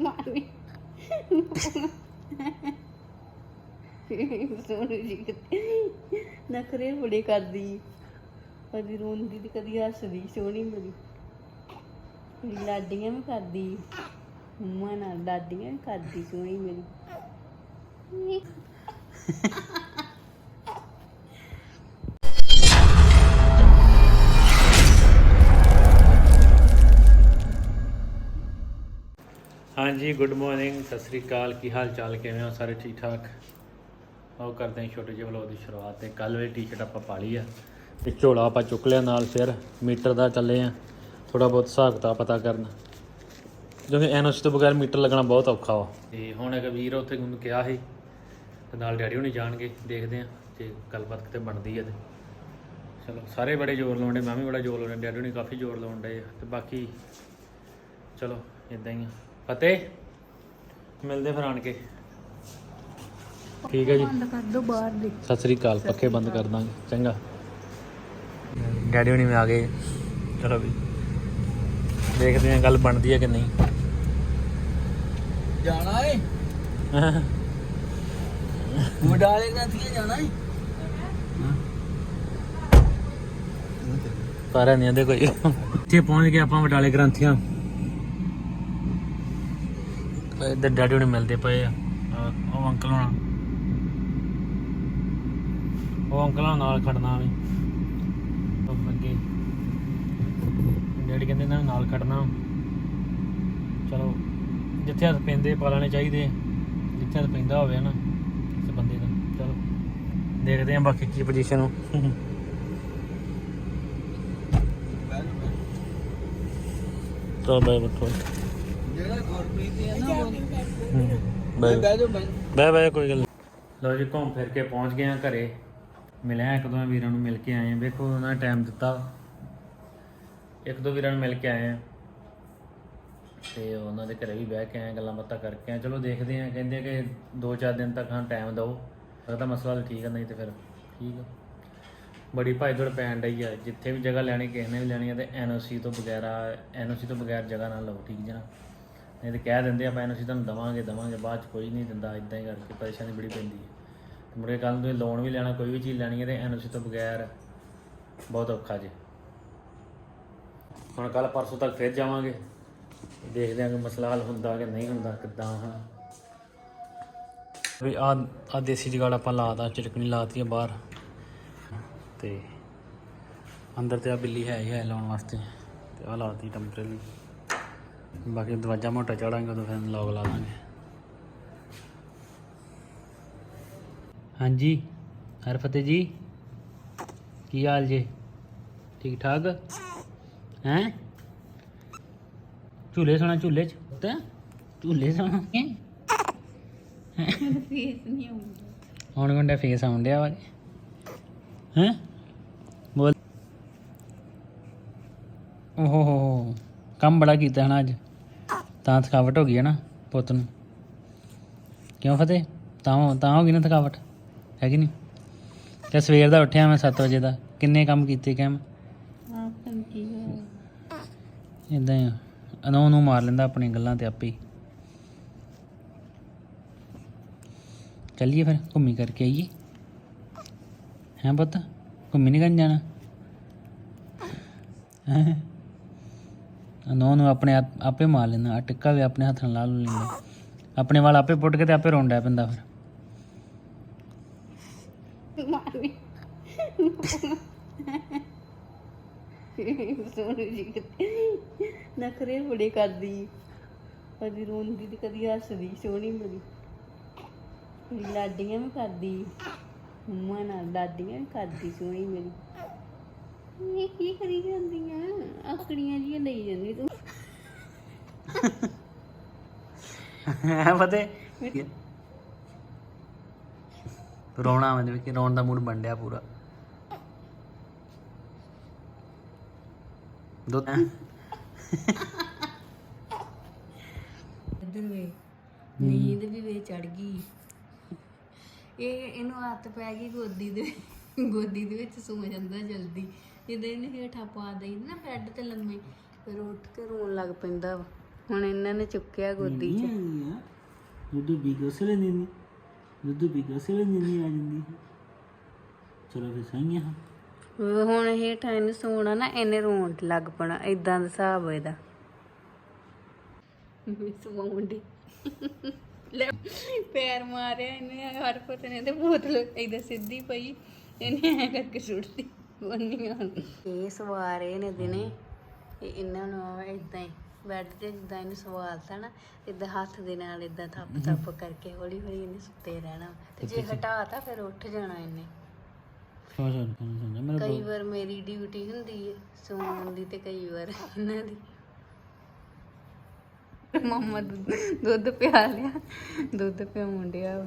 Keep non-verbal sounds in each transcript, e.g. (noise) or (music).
ਮਾਮੀ ਸੋਨੂ ਜੀ ਕਿਤੇ ਨਖਰੇ ਬੜੇ ਕਰਦੀ। ਕਦੀ ਰੋਂਦੀ ਤੇ ਕਦੀ ਹੱਸਦੀ, ਸੋਹਣੀ ਮੇਰੀ ਮੇਰੀ ਲਾਡੀਆਂ ਵੀ ਕਰਦੀ ਮੰਮਾ ਨਾਲ ਲਾਡੀਆਂ ਵੀ ਕਰਦੀ, ਸੋਹਣੀ ਮੇਰੀ ਹਾਂਜੀ ਗੁੱਡ ਮਾਰਨਿੰਗ ਸਤਿ ਸ੍ਰੀ ਅਕਾਲ। ਕੀ ਹਾਲ ਚਾਲ ਕਿਵੇਂ ਹੋ? ਸਾਰੇ ਠੀਕ ਠਾਕ ਆਓ ਕਰਦੇ ਹਾਂ ਛੋਟੇ ਜਿਹੇ ਵਲੋਗ ਦੀ ਸ਼ੁਰੂਆਤ ਤੇ। ਕੱਲ ਵੇ ਟੀ-ਸ਼ਰਟ ਆਪਾਂ ਪਾ ਲਈ ਆ ਤੇ ਝੋਲਾ ਆਪਾਂ ਚੁੱਕ ਲਿਆ ਨਾਲ ਫਿਰ ਮੀਟਰ ਦਾ ਚੱਲੇ ਆ ਥੋੜਾ ਬਹੁਤ ਹਿਸਾਬ ਕਿਤਾਬ ਪਤਾ ਕਰਨ। ਕਿਉਂਕਿ ਐਨਓਸੀ ਤੋਂ ਬਗੈਰ ਮੀਟਰ ਲੱਗਣਾ ਬਹੁਤ ਔਖਾ ਵਾ। ਤੇ ਹੁਣ ਇੱਕ ਵੀਰ ਉੱਥੇ ਮੈਨੂੰ ਕਿਹਾ ਸੀ, ਤੇ ਨਾਲ ਡੈਡੀ ਹੁਣੀ ਜਾਣਗੇ, ਦੇਖਦੇ ਆ ਜੇ ਗੱਲਬਾਤ ਕਿਤੇ ਬਣਦੀ ਹੈ ਤੇ। ਚਲੋ, ਸਾਰੇ ਬੜੇ ਜ਼ੋਰ ਲਾਉਂਦੇ ਮੈਂ ਵੀ ਬੜਾ ਜ਼ੋਰ ਲਾਉਂਦਾ ਡੈਡੀ ਹੁਣੀ ਕਾਫੀ ਜ਼ੋਰ ਲਾਉਂਦੇ ਆ। ਤੇ ਬਾਕੀ, ਚਲੋ ਇਦਾਂ ਹੀ ਆ। ਫਤਿਹ। ਮਿਲਦੇ ਫਿਰ ਆਣ ਕੇ। ਠੀਕ ਹੈ ਜੀ। ਬੰਦ ਕਰ ਦੋ ਬਾਹਰ ਦੇ। ਸਤਿ ਸ੍ਰੀ ਅਕਾਲ ਪੱਖੇ ਬੰਦ ਕਰ ਦਾਂਗੇ। ਚੰਗਾ। ਡੈਡੀ ਹੁਣੀ ਆ ਗਏ। ਚਲੋ ਵੀ। ਦੇਖਦੇ ਹਾਂ ਗੱਲ ਬਣਦੀ ਹੈ ਕਿ ਨਹੀਂ। ਜਾਣਾ ਏ? ਮੁਡਾਲੇ ਦਾ ਥੀਏ ਜਾਣਾ ਏ? ਸਾਰਿਆਂ ਨਹੀਂ ਆਂਦੇ ਕੋਈ। ਇੱਥੇ ਪਹੁੰਚ ਗਏ ਆਪਾਂ ਵਡਾਲੇ ਗ੍ਰੰਥੀਆਂ। ਇੱਧਰ ਡੈਡੀ ਹੁਣੀ ਮਿਲਦੇ ਪਏ ਆ। ਉਹ ਅੰਕਲ ਹੋਣਾ। ਉਹ ਅੰਕਲ ਹੋਣਾ ਨਾਲ ਖੜਨਾ ਵੀ। ਅੱਗੇ। ਡੈਡੀ ਕਹਿੰਦੇ ਇਹਨਾਂ ਨੂੰ ਨਾਲ ਖੜਨਾ। ਚਲੋ ਜਿੱਥੇ ਹੱਥ ਪੈਂਦੇ ਪਾ ਲੈਣੇ ਚਾਹੀਦੇ। ਆ। ਜਿੱਥੇ ਹੱਥ ਪੈਂਦਾ ਹੋਵੇ ਨਾ ਕਿਸੇ ਬੰਦੇ ਦਾ। ਚਲੋ ਦੇਖਦੇ ਹਾਂ ਬਾਕੀ ਕੀ ਪੋਜੀਸ਼ਨ ਨੂੰ ਚਲੋ ਬਾਏ ਬੱਠੋ। ਜਿਹੜਾ ਗੁਰਪ੍ਰੀਤ ਹੈ ਨਾ ਉਹ ਬਾਏ ਬਹਿ ਜਾਓ ਬਹਿ ਬਾਏ ਕੋਈ ਗੱਲ ਲਓ ਜੀ, ਘੁੰਮ ਫਿਰ ਕੇ ਪਹੁੰਚ ਗਏ ਆ ਘਰੇ। ਮਿਲਿਆ ਇੱਕ ਦੋ ਵੀਰਾਂ ਨੂੰ ਮਿਲ ਕੇ ਆਏ ਆ। ਵੇਖੋ, ਉਹਨਾਂ ਨੇ ਟਾਈਮ ਦਿੱਤਾ। ਇੱਕ ਦੋ ਵੀਰਾਂ ਨੂੰ ਮਿਲ ਕੇ ਆਏ ਆ। ਤੇ ਉਹਨਾਂ ਦੇ ਘਰੇ ਵੀ ਬਹਿ ਕੇ ਆਏ, ਗੱਲਾਂ ਬਾਤਾਂ ਕਰਕੇ ਆਏ। ਚਲੋ ਦੇਖਦੇ ਆ, ਕਹਿੰਦੇ ਕਿ 2-4 ਦਿਨ ਤੱਕ ਹਾਂ ਟਾਈਮ ਦਿਓ। ਲੱਗਦਾ ਮਸਲਾ ਠੀਕ ਹੈ ਨਹੀਂ ਤੇ ਫਿਰ ਠੀਕ ਆ। ਬੜੀ ਭਾਈ ਦੌੜ ਪੈਣ ਡਈ ਆ। ਜਿੱਥੇ ਵੀ ਜਗ੍ਹਾ ਲੈਣੀ, ਕਿਸੇ ਨੇ ਵੀ ਲੈਣੀ ਆ, ਤੇ ਐਨਓਸੀ ਤੋਂ ਬਗੈਰਾ ਐਨਓਸੀ ਤੋਂ ਬਗੈਰ ਜਗ੍ਹਾ ਨਾ ਲਓ, ਠੀਕ ਜਣਾ ਨਹੀਂ ਤੇ ਕਹਿ ਦਿੰਦੇ ਆਪਾਂ ਐਨਓਸੀ ਤੁਹਾਨੂੰ ਦਵਾਂਗੇ ਦਵਾਂਗੇ, ਬਾਅਦ ਚ ਕੋਈ ਨਹੀਂ ਦਿੰਦਾ ਇਦਾਂ ਹੀ ਕਰਕੇ ਪਰੇਸ਼ਾਨੀ ਬੜੀ ਪੈਂਦੀ ਹੈ। ਤੇ ਮੁੜੇ ਕੱਲ ਨੂੰ ਤੁਸੀਂ ਲੋਨ ਵੀ ਲੈਣਾ, ਕੋਈ ਵੀ ਚੀਜ਼ ਲੈਣੀ ਹੈ ਤੇ ਐਨਓਸੀ ਤੋਂ ਬਗੈਰ ਬਹੁਤ ਔਖਾ ਜੀ। ਹੁਣ ਕੱਲ ਪਰਸੋਂ ਤੱਕ ਫਿਰ ਜਾਵਾਂਗੇ। ਦੇਖਦੇ ਹਾਂ ਕਿ ਮਸਲਾ ਹੱਲ ਹੁੰਦਾ ਕਿ ਨਹੀਂ ਹੁੰਦਾ, ਕਿੱਦਾਂ ਹਾਂ। ਵੀ ਆ ਆ ਦੇਸੀ ਜਗਾੜ ਆਪਾਂ ਲਾਤਾ ਚਟਕਣੀ ਲਾਤੀ ਆ ਬਾਹਰ। ਤੇ ਅੰਦਰ ਤੇ ਆ ਬਿੱਲੀ ਹੈ ਹੀ ਹੈ ਲਾਉਣ ਵਾਸਤੇ। ਤੇ ਆ ਲਾਤੀ ਟੈਂਪਰੇਰੀ ਬਾਕੀ ਦਰਵਾਜ਼ਾ ਮੋਟਾ ਚੜਾਂਗੇ ਉਦੋਂ ਫਿਰ ਲੌਗ ਲਾ ਦਾਂਗੇ ਹਾਂਜੀ ਹਰਫਤੇ ਜੀ ਕੀ ਹਾਲ ਜੇ? ਠੀਕ ਠਾਕ? ਹੈ? ਝੂਲੇ ਸੋਣਾ ਝੂਲੇ ਚ ਪੁੱਤ। ਝੂਲੇ ਸੋਣਾ। ਹੈ? ਫੇਸ ਨਹੀਂ ਆਉਂਦਾ। ਹੁਣ ਗੁੰਡਾ ਫੇਸ ਆਉਣ ਡਿਆ ਵਾ ਹੈ? ਬੋਲ। ਓਹੋ ਹੋ ਹੋ। ਕੰਮ ਬੜਾ ਕੀਤਾ ਹਨਾ ਅੱਜ। ਤਾਂ ਥਕਾਵਟ ਹੋ ਗਈ ਹੈ ਨਾ ਪੁੱਤ ਨੂੰ। ਕਿਉਂ ਫਤਿਹ? ਤਾਂ ਤਾਂ ਹੋ ਗਈ ਨਾ ਥਕਾਵਟ? ਹੈ ਕਿ ਨਹੀਂ? ਤੇ ਸਵੇਰ ਦਾ ਉੱਠਿਆ ਮੈਂ 7 ਵਜੇ ਦਾ। ਕਿੰਨੇ ਕੰਮ ਕੀਤੇ ਕਹਿ ਇਦਾਂ ਹੀ ਅਨੋ ਨੂੰ ਮਾਰ ਲੈਂਦਾ ਆਪਣੀਆਂ ਗੱਲਾਂ ਤੇ ਆਪੇ ਚੱਲੀਏ ਫਿਰ, ਘੁੰਮੀ ਕਰਕੇ ਆਈਏ। ਹੈਂ ਪੁੱਤ? ਘੁੰਮੀ ਨਹੀਂ ਕਰਨ ਜਾਣਾ? ਹੈਂ? ਅਨੋ ਨੂੰ ਆਪਣੇ ਆਪੇ ਮਾਰ ਲੈਂਦਾ ਆ ਟਿੱਕਾ ਵੀ ਆਪਣੇ ਹੱਥ ਨਾਲ ਲਾ ਲੈਂਦਾ। ਆਪਣੇ ਵਾਲ ਆਪੇ ਪੁੱਟ ਕੇ ਤੇ ਆਪੇ ਰੋਂਡਾ ਪੈਂਦਾ ਫਿਰ। ਮਾਮੀ ਸੋਨੂ ਜੀ ਨਖਰੇ ਬੜੇ ਕਰਦੀ। ਕਦੀ ਰੋਂਦੀ ਤੇ ਕਦੀ ਹੱਸਦੀ, ਸੋਹਣੀ ਮੇਰੀ ਮੇਰੀ ਲਾਡੀਆਂ ਵੀ ਕਰਦੀ। ਮੰਮਾ ਨਾਲ ਲਾਡੀਆਂ ਵੀ ਕਰਦੀ, ਸੋਹਣੀ ਮੇਰੀ ਇਹ ਕੀ ਕਰੀ ਜਾਂਦੀਆਂ? ਆਕੜੀਆਂ ਜੀਆਂ ਲਈ ਜਾਂਦੀ ਤੂੰ। ਹੈ ਫਤਿਹ ਰੋਣਾ ਮੈਨੂੰ ਕਿ ਰੋਣ ਦਾ ਮੂਡ ਬਣ ਡਿਆ ਪੂਰਾ। ਦੋ ਇੱਧਰ ਵੇ ਨੀਂਦ ਵੀ ਵੇ ਚੜ ਗਈ। ਇਹ ਇਹਨੂੰ ਹੱਥ ਪੈ ਗਈ ਗੋਦੀ ਦੇ ਗੋਦੀ ਦੇ ਵਿੱਚ ਸੌ ਜਾਂਦਾ ਜਲਦੀ। ਜਦੋਂ ਇਹਨੇ ਹੇਠਾਂ ਪਾ ਦਈ ਨਾ ਬੈੱਡ ਤੇ ਲੰਮੇ। ਫਿਰ ਉੱਠ ਕੇ ਰੋਣ ਲੱਗ ਪੈਂਦਾ ਵਾ। ਹੁਣ ਇਹਨਾਂ ਨੇ ਚੁੱਕਿਆ ਗੋਦੀ 'ਚ। ਦੁੱਧ ਪੀ ਕੇ ਵੇਲੇ ਨੀਂਦ ਦੁੱਧ ਪੀ ਕੇ ਵੇਲੇ ਨੀਂਦ ਆ ਜਾਂਦੀ ਚਲੋ ਫਿਰ ਸਹੀ ਆ ਹੁਣ ਇਹ ਟਾਈਮ ਸੋਣਾ ਨਾ ਇਹਨੇ ਰੋਣ ਲੱਗ ਪਣਾ ਇਦਾਂ ਦਾ ਹਿਸਾਬ ਇਹਦਾ। ਸਵਾਉਂਦੀ ਲੈ ਪੈਰ ਮਾਰਿਆ ਇਹਨੇ ਹਰ ਪਤ ਨੇ ਤੇ ਬੋਤਲ ਇਦਾਂ ਸਿੱਧੀ ਪਈ ਇਹਨੇ ਐ ਕਰਕੇ ਸੁੱਟਤੀ ਬੰਨੀਆਂ ਇਹ ਸਵਾਰੇ ਨੇ ਦਿਨੇ ਇਹ ਇਹਨਾਂ ਨੂੰ ਇਦਾਂ ਹੀ ਬੈੱਡ ਤੇ ਜਿੱਦਾਂ ਇਹਨੂੰ ਸਵਾਲਤਾ ਨਾ ਇਦਾਂ ਹੱਥ ਦੇ ਨਾਲ ਇਦਾਂ ਥੱਪ ਥੱਪ ਕਰਕੇ ਹੌਲੀ ਹੌਲੀ ਇਹਨੇ ਸੁੱਤੇ ਰਹਿਣਾ। ਤੇ ਜੇ ਹਟਾਤਾ ਫਿਰ ਉੱਠ ਜਾਣਾ ਇਹਨੇ। ਕਈ ਵਾਰ ਮੇਰੀ ਡਿਊਟੀ ਹੁੰਦੀ ਹੈ ਸੌਣ ਦੀ ਤੇ ਕਈ ਵਾਰ ਇਹਨਾਂ ਦੀ। ਮੰਮਾ ਦੁੱਧ ਦੁੱਧ ਪਿਆ ਲਿਆ ਦੁੱਧ ਪਿਆਉਣ ਡਿਆ ਵਾ।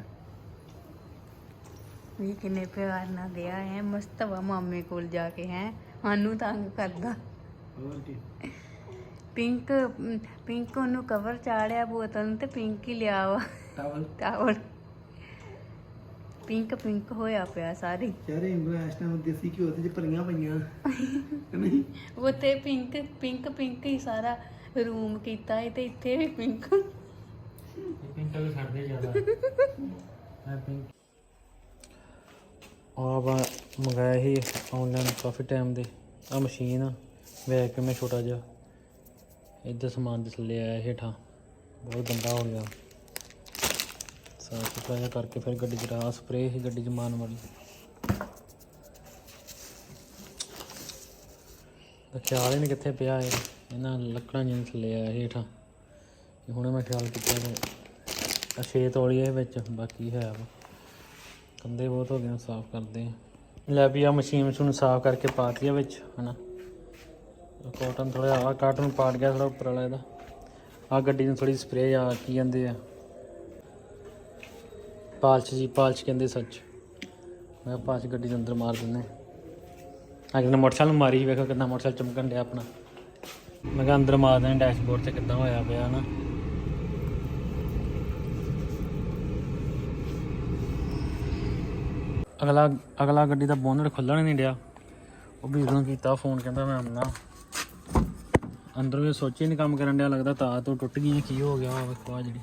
ਵੀ ਕਿੰਨੇ ਪਿਆਰ ਨਾਲ ਦਿਆ ਹੈ ਮਸਤ ਵਾ ਮਾਮੇ ਕੋਲ ਜਾ ਕੇ ਹੈ ਸਾਨੂੰ ਤੰਗ ਕਰਦਾ। ਹੋਰ ਕੀ? ਪਿੰਕ ਪਿੰਕ ਉਹਨੂੰ ਕਵਰ ਚਾੜਿਆ ਬੋਤਲ ਨੂੰ ਤੇ ਪਿੰਕ ਹੀ ਲਿਆ ਵਾ। ਟਾਵਲ ਟਾਵਲ ਪਿੰਕ ਪਿੰਕ ਹੋਇਆ ਪਿਆ ਸਾਰੀ। ਚਾਰੇ ਇੰਗਲਿਸ਼ ਨਾਲ ਦੇਸੀ ਘਿਓ ਤੇ ਭਰੀਆਂ ਪਈਆਂ। ਨਹੀਂ? ਉਹ ਤੇ ਪਿੰਕ ਪਿੰਕ ਪਿੰਕ ਹੀ ਸਾਰਾ ਰੂਮ ਕੀਤਾ ਹੈ ਤੇ ਇੱਥੇ ਵੀ ਪਿੰਕ। ਪਿੰਕ ਵੀ ਛੱਡਦੇ ਜ਼ਿਆਦਾ। (laughs) ਮੈਂ ਪਿੰਕ ਆਵਾ ਮੰਗਾਇਆ ਸੀ ਆਨਲਾਈਨ ਕਾਫੀ ਟਾਈਮ ਦੇ। ਆ ਮਸ਼ੀਨ ਵੇਖ ਕੇ ਮੈਂ ਛੋਟਾ ਜਿਹਾ, ਇੱਧਰ ਸਮਾਨ ਦੇ ਥੱਲੇ ਆਇਆ ਹੇਠਾਂ। ਬਹੁਤ ਗੰਦਾ ਹੋ ਗਿਆ। ਸਾਫ਼ ਸੁਥਰਾ ਜਿਹਾ ਕਰਕੇ ਫਿਰ ਗੱਡੀ 'ਚ ਰਾਹ ਸਪਰੇਅ ਸੀ ਗੱਡੀ 'ਚ ਮਾਰਨ ਵਾਲੀ। ਤਾਂ ਖਿਆਲ ਹੀ ਨਹੀਂ ਕਿੱਥੇ ਪਿਆ ਇਹ। ਇਹਨਾਂ ਲੱਕੜਾਂ ਜਿਹੀਆਂ ਥੱਲੇ ਆਇਆ ਹੇਠਾਂ। ਹੁਣੇ ਮੈਂ ਖਿਆਲ ਕੀਤਾ ਕਿ ਆ ਛੇ ਤੌਲੀਏ ਵਿੱਚ, ਬਾਕੀ ਹੈ ਵਾ। ਕੰਦੇ ਬਹੁਤ ਹੋ ਗਏ ਸਾਫ਼ ਕਰਦੇ ਆ। ਲੈ ਵੀ ਆ ਮਸ਼ੀਨ ਨੂੰ ਸਾਫ਼ ਕਰਕੇ ਪਾਤੀ ਆ ਵਿੱਚ ਹਨਾ। ਕਾਟਨ ਥੋੜਾ ਆ ਕਾਟਨ ਪਾਟ ਗਿਆ ਥੋੜਾ ਉੱਪਰ ਵਾਲਾ ਇਹਦਾ। ਆ ਗੱਡੀ ਨੂੰ ਥੋੜੀ ਸਪਰੇਅ ਆ ਕੀ ਕਹਿੰਦੇ ਆ। ਪਾਲਚ ਜੀ ਪਾਲਚ ਕਹਿੰਦੇ ਸੱਚ। ਮੈਂ ਕਿਹਾ ਪਾਲਚ ਗੱਡੀ ਦੇ ਅੰਦਰ ਮਾਰ ਦਿੰਦੇ ਆ। ਕਿੰਨਾ ਮੋਟਰਸਾਈਕਲ ਮਾਰੀ ਸੀ, ਵੇਖੋ ਕਿੰਨਾ ਮੋਟਰਸਾਈਕਲ ਚਮਕਣ ਡਿਆ ਆਪਣਾ। ਮੈਂ ਕਿਹਾ ਅੰਦਰ ਮਾਰ ਦਿੰਦੇ ਡੈਸ਼ਬੋਰਡ ਤੇ ਕਿੱਦਾਂ ਹੋਇਆ ਪਿਆ ਨਾ ਅਗਲਾ ਅਗਲਾ ਗੱਡੀ ਦਾ ਬੋਨਟ ਖੁੱਲਣ ਨਹੀਂ ਡਿਆ। ਉਹ ਵੀਰ ਉਦੋਂ ਕੀਤਾ ਫੋਨ, ਕਹਿੰਦਾ ਮੈਂ ਆਉਣਾ। ਅੰਦਰੋਂ ਇਹ ਸੋਚੀ ਨਹੀਂ ਕੰਮ ਕਰਨ ਡਿਆ, ਲੱਗਦਾ ਤਾਂ ਤੋਂ ਟੁੱਟ ਗਈ ਕੀ ਹੋ ਗਿਆ? ਆ ਵੇਖੋ ਆ ਜਿਹੜੀ।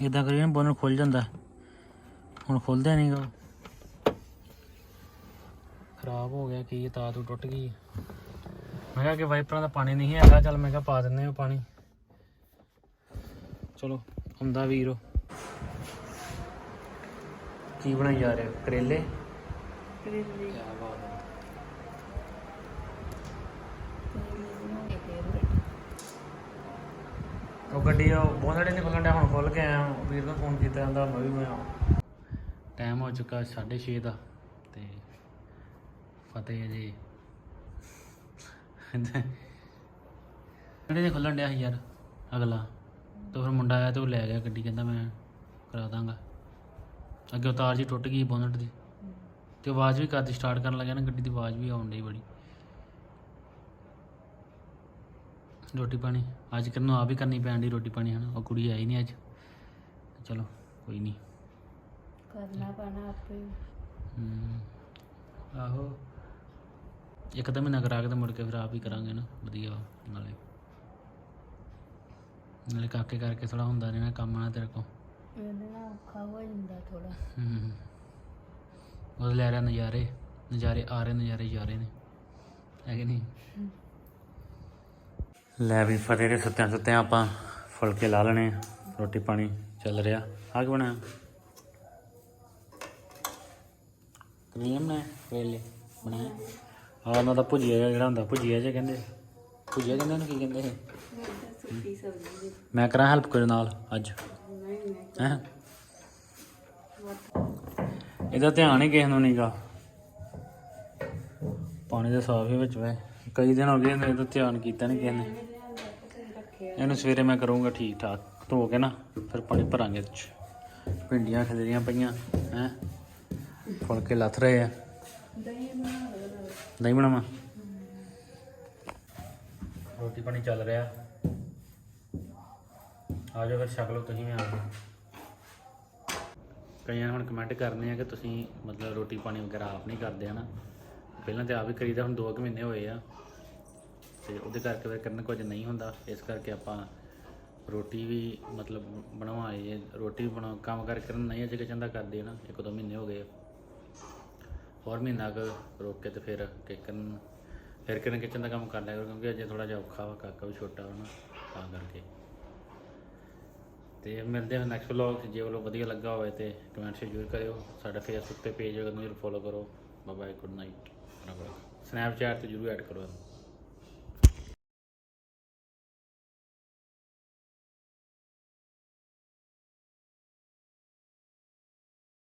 ਇਦਾਂ ਕਰੀਏ ਨਾ, ਬੋਨਟ ਖੁੱਲ ਜਾਂਦਾ। ਹੁਣ ਖੁੱਲਦਾ ਨਹੀਂਗਾ ਖਰਾਬ ਹੋ ਗਿਆ, ਕੀ ਤਾਂ ਤੋਂ ਟੁੱਟ ਗਈ। ਮੈਂ ਕਿਹਾ ਕਿ ਵਾਈਪਰਾਂ ਦਾ ਪਾਣੀ ਨਹੀਂ ਹੈਗਾ, ਚੱਲ ਮੈਂ ਕਿਹਾ ਪਾ ਦਿੰਦੇ ਆ ਪਾਣੀ। ਚਲੋ, ਹੁੰਦਾ ਵੀਰੋ। ਕੀ ਬਣਾਈ ਜਾ ਰਹੇ ਹੋ? ਕਰੇਲੇ? ਕਿਆ ਬਾਤ ਹੈ। ਉਹ ਗੱਡੀ ਉਹ ਬਹੁਤ ਸਾਰੇ ਨਹੀਂ ਖੁੱਲਣ ਡਿਆ ਹੁਣ ਖੁੱਲ ਕੇ ਆਇਆ ਵੀਰ ਨੂੰ ਫੋਨ ਕੀਤਾ ਜਾਂਦਾ ਮੈਂ ਵੀ ਮੈਂ ਟਾਈਮ ਹੋ ਚੁੱਕਾ 6:30 ਦਾ ਤੇ ਫਤਿਹ ਜੀ। ਕਿਹੜੇ ਦੇ ਖੁੱਲਣ ਡਿਆ ਸੀ ਯਾਰ ਅਗਲਾ। ਤੇ ਫਿਰ ਮੁੰਡਾ ਆਇਆ ਤੇ ਉਹ ਲੈ ਗਿਆ ਗੱਡੀ ਕਹਿੰਦਾ ਮੈਂ ਕਰਾ ਦਾਂਗਾ। ਅੱਗੇ ਉਤਾਰ ਜੀ ਟੁੱਟ ਗਈ ਬੋਨਟ ਦੀ। ਤੇ ਆਵਾਜ਼ ਵੀ ਕਰਦੀ ਸਟਾਰਟ ਕਰਨ ਲੱਗਿਆ ਨਾ ਗੱਡੀ ਦੀ ਆਵਾਜ਼ ਵੀ ਆਉਣ ਡਈ ਬੜੀ। ਰੋਟੀ ਪਾਣੀ ਅੱਜ ਕਿਰਨੋਂ ਆ ਵੀ ਕਰਨੀ ਪੈਣ ਦੀ ਰੋਟੀ ਪਾਣੀ ਹਨਾ? ਉਹ ਕੁੜੀ ਆਈ ਨਹੀਂ ਅੱਜ। ਚਲੋ ਕੋਈ ਨਹੀਂ ਕਰਨਾ ਪੈਣਾ ਆਪੇ। ਹਮ, ਆਹੋ। ਇੱਕ ਤਾਂ ਮਹੀਨਾ ਕਰਾ ਕੇ ਤੇ ਮੁੜ ਕੇ ਫਿਰ ਆਪ ਹੀ ਕਰਾਂਗੇ ਨਾ। ਵਧੀਆ ਵਾ, ਨਾਲੇ। ਨਾਲੇ ਕਾਕੇ ਕਰਕੇ ਥੋੜਾ ਹੁੰਦਾ ਰਹਿਣਾ ਕੰਮ ਨਾ ਤੇਰੇ ਕੋ ਇਹਦੇ ਨਾਲ ਔਖਾ ਹੋ ਜਾਂਦਾ ਥੋੜਾ ਹਮ ਉਹ ਲੈ ਰਿਹਾ ਨਜ਼ਾਰੇ ਨਜ਼ਾਰੇ ਆ ਰਹੇ ਨਜ਼ਾਰੇ ਜਾ ਰਹੇ ਨੇ। ਹੈ ਕਿ ਨਹੀਂ? ਲੈ ਵੀ ਫਤਿਹ ਦੇ ਸੁੱਤਿਆਂ ਸੁੱਤਿਆਂ ਆਪਾਂ ਫੁਲਕੇ ਲਾ ਲੈਣੇ। ਰੋਟੀ ਪਾਣੀ ਚੱਲ ਰਿਹਾ। ਆ ਕੀ ਬਣਾਇਆ? ਕਰੀਮ ਨੇ ਵੇਲੇ ਬਣਾਇਆ ਆ ਉਹਨਾਂ ਦਾ ਭੁਜੀਆ ਜਿਹੜਾ ਹੁੰਦਾ ਭੁਜੀਆ ਜਿਹਾ ਕਹਿੰਦੇ। ਭੁਜੀਆ ਕਹਿੰਦੇ ਉਹਨੂੰ ਕੀ ਕਹਿੰਦੇ ਇਹ? ਮੈਂ ਕਰਾਂ ਹੈਲਪ ਕਰ ਨਾਲ ਅੱਜ। ਹੈ? ਇਹਦਾ ਧਿਆਨ ਹੀ ਕਿਸੇ ਨੂੰ ਨਹੀਂਗਾ ਪਾਣੀ ਦੇ ਸਾਫ਼ ਹੀ ਵਿੱਚ ਵੇ ਕਈ ਦਿਨ ਹੋ ਗਏ ਨੇ ਇਹਦਾ ਧਿਆਨ ਕੀਤਾ ਨਹੀਂ ਕਿਸੇ ਨੇ। ਇਹਨੂੰ ਸਵੇਰੇ ਮੈਂ ਕਰੂੰਗਾ ਠੀਕ ਠਾਕ ਧੋ ਕੇ ਨਾ, ਫਿਰ ਪਾਣੀ ਭਰਾਂਗੇ ਇਹਦੇ ਚ। ਭਿੰਡੀਆਂ ਖਿਲਰੀਆਂ ਪਈਆਂ, ਹੈ? ਫੁਲਕੇ ਲੱਥ ਰਹੇ ਆ। ਦਹੀਂ ਬਣਾਵਾਂ? ਰੋਟੀ ਪਾਣੀ ਚੱਲ ਰਿਹਾ। ਆ ਜਾਓ ਫਿਰ, ਛਕ ਤੁਸੀਂ ਵੀ ਆ ਜਾਓ। ਕਈਆਂ ਨੇ ਹੁਣ ਕਮੈਂਟ ਕਰਨੇ ਆ ਕਿ ਤੁਸੀਂ ਮਤਲਬ ਰੋਟੀ ਪਾਣੀ ਵਗੈਰਾ ਆਪ ਨਹੀਂ ਕਰਦੇ, ਹਨਾ? ਪਹਿਲਾਂ ਤੇ ਆਪ ਹੀ ਕਰੀਦਾ, ਹੁਣ 2 ਕੁ ਮਹੀਨੇ ਹੋਏ ਆ। ਤੇ ਉਹਦੇ ਕਰਕੇ ਫਿਰ ਕਰਨ ਕੁਝ ਨਹੀਂ ਹੁੰਦਾ। ਇਸ ਕਰਕੇ ਆਪਾਂ ਰੋਟੀ ਵੀ ਮਤਲਬ ਬਣਵਾਏ ਰੋਟੀ ਵੀ ਬਣਾ ਕੰਮ ਕਰ ਕਰਨ ਨਹੀਂ ਅਜੇ ਕਿਚਨ ਦਾ ਕਰਦੇ ਨਾ ਇੱਕ ਦੋ ਮਹੀਨੇ ਹੋ ਗਏ ਹੋਰ ਮਹੀਨਾ ਕੁ ਰੋਕ ਕੇ ਤੇ ਫਿਰ ਕਿਚਨ ਫਿਰ ਕਿਰਨ ਕਿਚਨ ਦਾ ਕੰਮ ਕਰ ਲਿਆ ਕਰੋ, ਕਿਉਂਕਿ ਅਜੇ ਥੋੜਾ ਜਿਹਾ ਔਖਾ ਵਾ, ਕਾਕਾ ਵੀ ਛੋਟਾ ਵਾ ਤਾਂ ਕਰਕੇ। ਤੇ ਮਿਲਦੇ ਹਾਂ ਨੈਕਸਟ ਵਲੌਗ ਜੇ ਵਲੌਗ ਵਧੀਆ ਲੱਗਾ ਹੋਵੇ ਤੇ ਕਮੈਂਟ ਜ਼ਰੂਰ ਕਰਿਓ। ਸਾਡਾ ਫੇਸਬੁੱਕ ਤੇ ਪੇਜ ਹੈ ਉਹਨੂੰ ਫੋਲੋ ਕਰੋ। Bye bye good night Snapchat ਤੇ ਜ਼ਰੂਰ ਐਡ ਕਰੋ